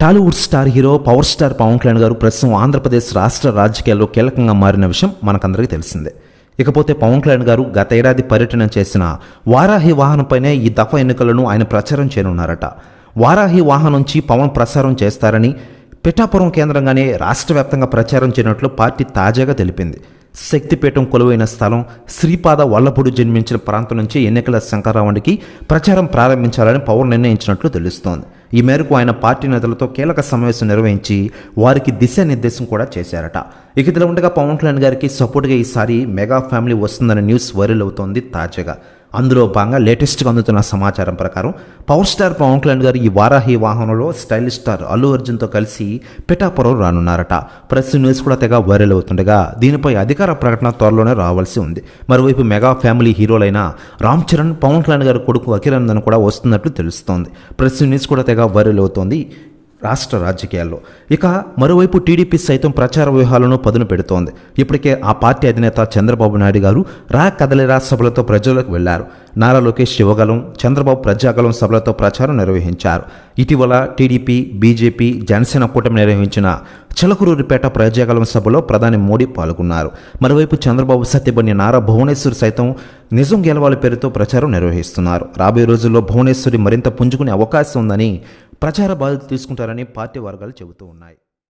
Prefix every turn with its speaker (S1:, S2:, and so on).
S1: Tollywood star hero power star Pavan Kalyan garu ప్రస్తుతం ఆంధ్రప్రదేశ్ రాష్ట్ర రాజకీయాల్లో కీలకంగా మారిన విషయం మనకందరికీ తెలిసిందే. ఇకపోతే పవన్ కళ్యాణ్ గారు గత ఏడాది పర్యటన చేసిన వారాహి వాహనంపైనే ఈ దఫా ఎన్నికలను ఆయన ప్రచారం చేయనున్నారట. వారాహి వాహనం నుంచి పవన్ ప్రసారం చేస్తారని పిఠాపురం కేంద్రంగానే రాష్ట్ర వ్యాప్తంగా ప్రచారం చేయనట్లు పార్టీ తాజాగా తెలిపింది. శక్తిపీఠం కొలువైన స్థలం శ్రీపాద వల్లభుడు జన్మించిన ప్రాంతం నుంచి ఎన్నికల శంకరరావుడికి ప్రచారం ప్రారంభించాలని పవన్ నిర్ణయించినట్లు తెలుస్తోంది. ఈ మేరకు ఆయన పార్టీ నేతలతో కీలక సమావేశం నిర్వహించి వారికి దిశానిర్దేశం కూడా చేశారట. ఇక ఇదిలో ఉండగా పవన్ కళ్యాణ్ గారికి సపోర్ట్గా ఈసారి మెగా ఫ్యామిలీ వస్తుందనే న్యూస్ వైరల్ అవుతోంది తాజాగా. అందులో భాగంగా లేటెస్ట్గా అందుతున్న సమాచారం ప్రకారం పవర్ స్టార్ పవన్ కళ్యాణ్ గారు ఈ వారాహి వాహనంలో స్టైలిష్ స్టార్ అల్లు అర్జున్తో కలిసి పిఠాపురం రానున్నారట. ప్రెస్ న్యూస్ కూడా తెగ వైరల్ అవుతుండగా దీనిపై అధికార ప్రకటన త్వరలోనే రావాల్సి ఉంది. మరోవైపు మెగా ఫ్యామిలీ హీరోలైన రామ్ చరణ్ పవన్ కళ్యాణ్ గారి కొడుకు అఖిలందన్ కూడా వస్తున్నట్లు తెలుస్తోంది. ప్రెస్ న్యూస్ కూడా తెగ వైరల్ అవుతోంది. రాష్ట్ర రాజకీయాల్లో. ఇక మరోవైపు టీడీపీ సైతం ప్రచార వ్యూహాలను పదును పెడుతోంది. ఇప్పటికే ఆ పార్టీ అధినేత చంద్రబాబు నాయుడు గారు రా కదలిరా సభలతో ప్రజలకు వెళ్ళారు. నారా లోకేష్ శివగలం చంద్రబాబు ప్రజాగలం సభలతో ప్రచారం నిర్వహించారు. ఇటీవల టీడీపీ బీజేపీ జనసేన కూటమి నిర్వహించిన చిలకలూరిపేట ప్రజాగలం సభలో ప్రధాని మోడీ పాల్గొన్నారు. మరోవైపు చంద్రబాబు సత్యబని నారా భువనేశ్వర్ సైతం నిజం గెలవాలి పేరుతో ప్రచారం నిర్వహిస్తున్నారు. రాబోయే రోజుల్లో భువనేశ్వరి మరింత పుంజుకునే అవకాశం ఉందని ప్రచార బాధ్యత తీసుకుంటారని పార్టీ వర్గాలు చెబుతూ ఉన్నాయి.